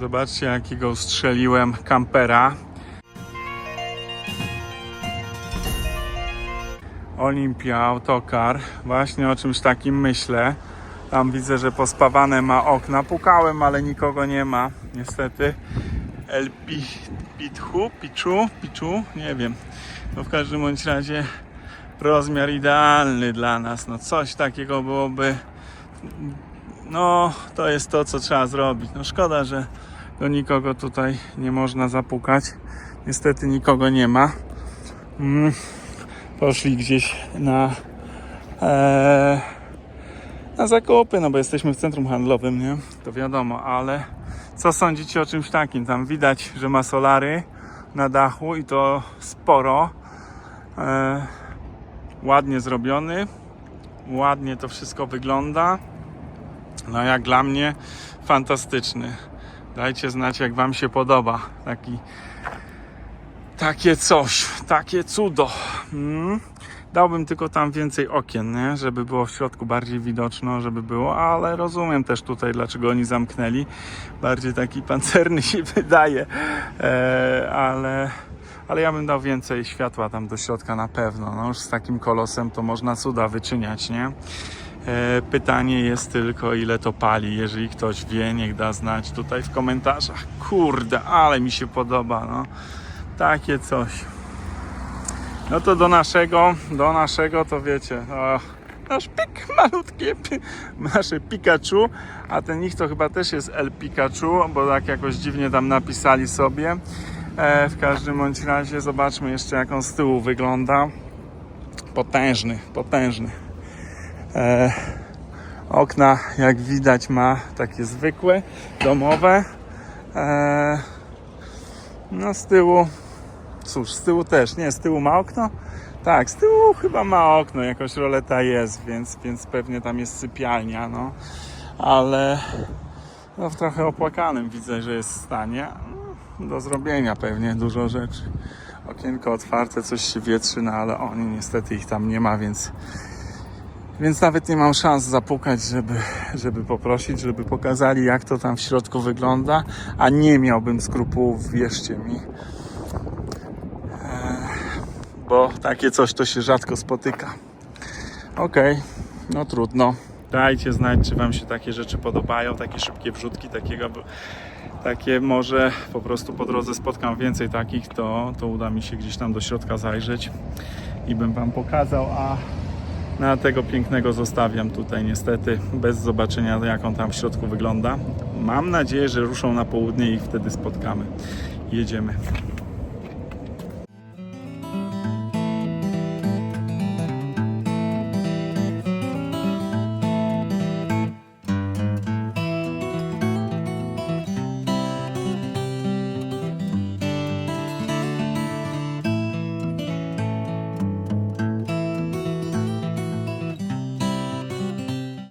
Zobaczcie, jakiego strzeliłem kampera. Olimpia Autokar. Właśnie o czymś takim myślę. Tam widzę, że pospawane ma okna. Pukałem, ale nikogo nie ma. Niestety. El Pi- Pitchu, Piczu, Piczu, nie wiem. No w każdym bądź razie rozmiar idealny dla nas. No coś takiego byłoby. No, to jest to, co trzeba zrobić. No szkoda, że do nikogo tutaj nie można zapukać. Niestety nikogo nie ma. Mm, poszli gdzieś na e, na zakupy, no bo jesteśmy w centrum handlowym, nie? To wiadomo, ale co sądzicie o czymś takim? Tam widać, że ma solary na dachu i to sporo. E, ładnie zrobiony. Ładnie to wszystko wygląda. No jak dla mnie fantastyczny. Dajcie znać jak wam się podoba. Taki takie coś, takie cudo. Mm. Dałbym tylko tam więcej okien, nie? żeby było w środku bardziej widoczno, żeby było, ale rozumiem też tutaj, dlaczego oni zamknęli. Bardziej taki pancerny się wydaje, e, ale, ale ja bym dał więcej światła tam do środka na pewno. No już z takim kolosem to można cuda wyczyniać, nie? E, Pytanie jest tylko, ile to pali. Jeżeli ktoś wie, niech da znać tutaj w komentarzach. Kurde, ale mi się podoba, no. Takie coś. No to do naszego, do naszego to wiecie, o, nasz pik malutkie, pi, nasze Pikachu, a ten ich to chyba też jest El Pikachu, bo tak jakoś dziwnie tam napisali sobie. E, w każdym bądź razie zobaczmy jeszcze jak on z tyłu wygląda. Potężny, potężny. E, okna jak widać ma takie zwykłe, domowe. E, no z tyłu Cóż, z tyłu też, nie, z tyłu ma okno? Tak, z tyłu chyba ma okno, jakoś roleta jest, więc, więc pewnie tam jest sypialnia, no. Ale no, w trochę opłakanym widzę, że jest w stanie. No, Do zrobienia pewnie dużo rzeczy. Okienko otwarte, coś się wietrzy, no ale oni niestety ich tam nie ma, więc więc nawet nie mam szans zapukać, żeby, żeby poprosić, żeby pokazali jak to tam w środku wygląda, a nie miałbym skrupułów, wierzcie mi bo takie coś to się rzadko spotyka. Okej, no trudno. Dajcie znać, czy Wam się takie rzeczy podobają, takie szybkie wrzutki, takiego, takie może po prostu po drodze spotkam więcej takich, to, to uda mi się gdzieś tam do środka zajrzeć i bym Wam pokazał, a na tego pięknego zostawiam tutaj niestety bez zobaczenia jak on tam w środku wygląda. Mam nadzieję, że ruszą na południe i wtedy spotkamy. Jedziemy.